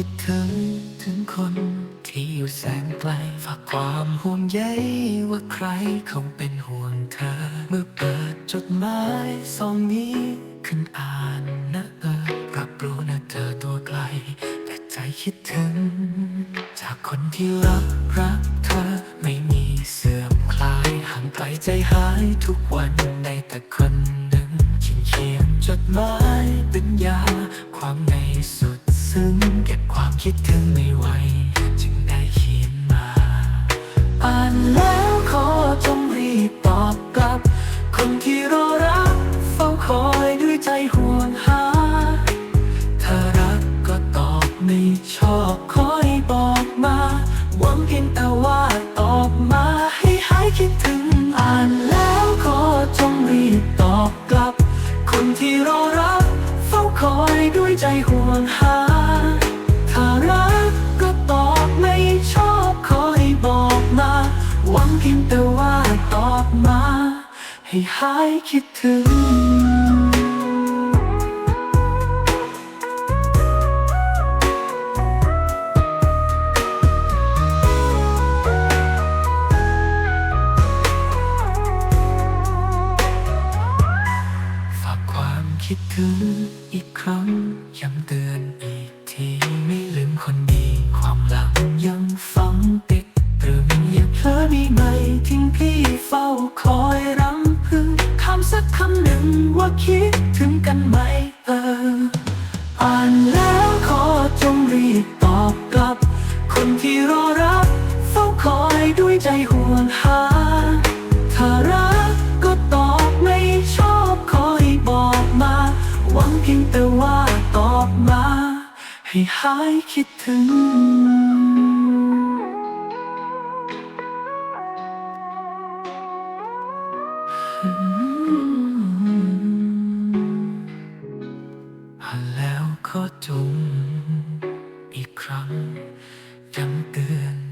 คิดถึงถึงคนที่อยู่แสนไกลฝากความห่วงใยว่าใครคงเป็นห่วงเธอ เมื่อเปิดจดหมายซองนี้ขึ้นอ่านนะเออรับรู้นะเธอตัวไกล แต่ใจคิดถึง จากคนที่รักรักเธอไม่มีเสื่อมคลายห่างไกลใจหายทุกวันในแต่คนหนึ่งเขียนจดหมายเป็นยาความในสุดซึ้ง เก็บความคิดถึงไม่ไหวจึงได้เขียนมา อ่านแล้วขอจงรีบตอบกลับ คนที่รอรักเฝ้าคอยด้วยใจห่วงหา ถ้ารักก็ตอบไม่ชอบคอยบอกมา หวังเพียงแต่ว่าตอบมาให้หายคิดถึง อ่านแล้วขอจงรีบตอบกลับ คนที่รอรักเฝ้าคอยด้วยใจห่วงหาถ้า เพียงแต่ว่าตอบมา ให้หายคิดถึง ฝากความคิดถึงอีกครั้งย้ำเตือนอีก ไหมทิ้งพี่เฝ้าคอยรำพึงคำสักคำหนึ่งว่าคิดถึงกันไหมเออ อ่านแล้วขอจงรีบตอบกลับ คนที่รอรักเฝ้าคอยด้วยใจห่วงหา ถ้ารักก็ตอบไม่ชอบขอให้บอกมา หวังเพียงแต่ว่าตอบมา ให้หายคิดถึง แล้วก็จมอีกครั้งย้ำเตือน